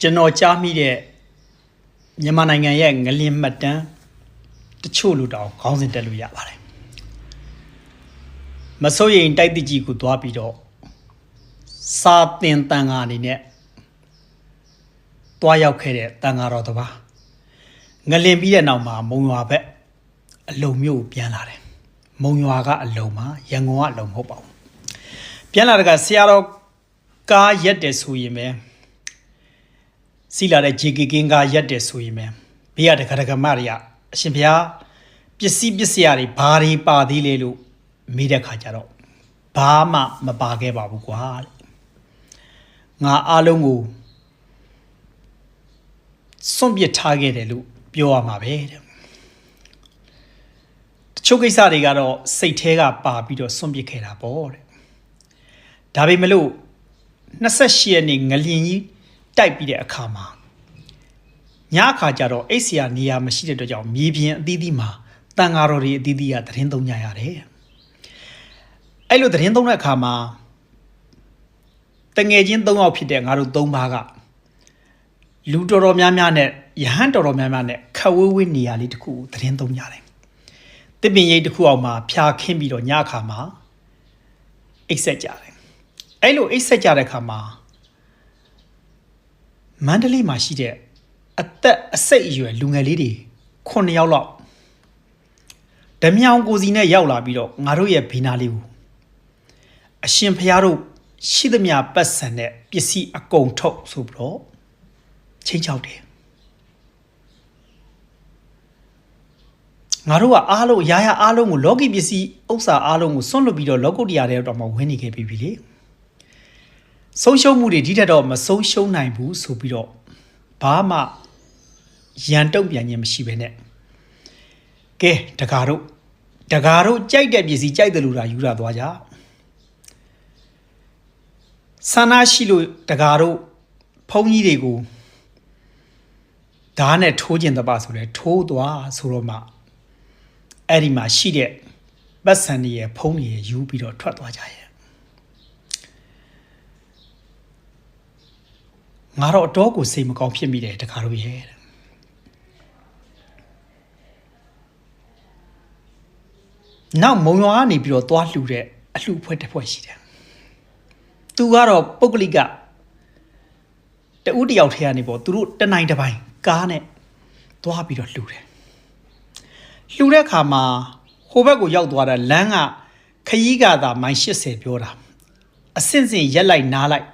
ကျွန်တော်ကြားမိတဲ့မြန်မာနိုင်ငံရဲ့ငလျင်မှတ်တမ်းတချို့လူတောင်ခေါင်းစဉ်တက်လို့ရပါတယ်မစိုးရင်တိုက်တိကြီးကိုသွားပြီးတော့စာတင်တန်ဃာအနေနဲ့သွားရောက်ခဲ့တဲ့တန်ဃာတော်တစ်ပါးငလျင်ပြီးတဲ့နောက်မှာမုံရွာဘက်အလုံမြို့ကိုပြန်လာတယ်မုံရွာကအလုံမှာရန်ကုန်ကအလုံမဟုတ်ပါဘူးပြန်လာတဲ့ကဆရာတော်ကားရက်တယ်ဆိုရင်ပဲ စီလာတဲ့ JK ကင်းကားရက်တယ်ဆိုရင်ပဲဘေးကတခါတခါမတွေကအရှင်ဘုရားပစ္စည်းပစ္စယတွေဘာတွေပါသေးလဲလို့မေးတဲ့ခါကျတော့ဘာမှမပါခဲ့ပါဘူးကွာတဲ့ငါအားလုံးကိုစွန့်ပစ်ထားခဲ့တယ်လို့ပြောရမှာပဲတဲ့တချို့ကိစ္စတွေကတော့စိတ်แท้ကပါပြီးတော့စွန့်ပစ်ခဲ့တာပေါ့တဲ့ဒါပေမဲ့လို့28ရက်နေ့ငလျင်ကြီး တိုက်ပြီးတဲ့အခါမှာညအခါကျတော့အိတ်ဆရာနေရာမရှိတဲ့အတွက်ကြောင့်မြေပြင်အသီးသီးမှာတန်ဃာတော်တွေအသီးသီးကသတင်းသုံးကြရတယ်အဲ့လိုသတင်းသုံးတဲ့အခါမှာတငယ်ချင်း၃ယောက်ဖြစ်တဲ့ငါတို့၃ပါးကလူတော်တော်များများနဲ့ယဟန်တော်တော်များများနဲ့ခက်ဝေးဝေးနေရာလေးတစ်ခုကိုသတင်းသုံးကြတယ်တစ်ပင်ရိပ်တစ်ခုအောင်မှာဖြာခင်းပြီးတော့ညအခါမှာအိတ်ဆက်ကြတယ်အဲ့လိုအိတ်ဆက်ကြတဲ့အခါမှာ မန္တလေးမှာရှိတဲ့အသက်အစိတ်အရွယ်လူငယ်လေးတွေ9ယောက်လောက်ဓမြောင်ကိုစီနဲ့ရောက်လာပြီးတော့ငါတို့ရဲ့ဘေးနာလေးကိုအရှင်ဖျားတို့ရှိသမျှပတ်စံတဲ့ပစ္စည်းအကုန်ထုတ်ဆိုပြီးတော့ချင်းချောက်တယ်ငါတို့ကအားလုံးရာရာအားလုံးကိုလောကီပစ္စည်းဥစ္စာအားလုံးကိုစွန့်လွတ်ပြီးတော့လောကုတ္တရာတဲ့တော့မှဝင်နေခဲ့ပြီလေ ဆုံးရှုံးမှုတွေဒီထက်တော့မဆုံးရှုံးနိုင်ဘူးဆိုပြီးတော့ဘာမှရန်တုံ့ပြန်ခြင်းမရှိဘဲနဲ့ကဲတကားတို့တကားတို့ကြိုက်တဲ့ပစ္စည်းကြိုက်တယ်လို့သာယူတာသွားကြဆန္ဒရှိလို့တကားတို့ဖုန်းကြီးတွေကိုဓာတ်နဲ့ထိုးကျင်တပါဆိုလဲထိုးသွားဆိုတော့မှအဲ့ဒီမှာရှိတဲ့ပတ်စံတွေရဲ့ဖုန်းတွေရဲ့ယူပြီးတော့ထွက်သွားကြရဲ့ ငါတော့အတော့ကိုစိတ်မကောင်းဖြစ်မိတယ်တကားတို့ရဲ့တဲ့နောက်မုံရွာကနေပြီးတော့သွားလှူတဲ့အလှူဖွဲ့တစ်ဖွဲ့ရှိတယ်သူကတော့ပုဂ္ဂလိကတဦးတယောက်ထဲကနေပေါ့သူတို့တနိုင်တစ်ပိုင်းကားနဲ့သွားပြီးတော့လှူတယ်လှူတဲ့အခါမှာဟိုဘက်ကိုရောက်သွားတာလမ်းကခရီးကသာမိုင်80ပြောတာအဆင့်ဆင့်ရက်လိုက်နားလိုက်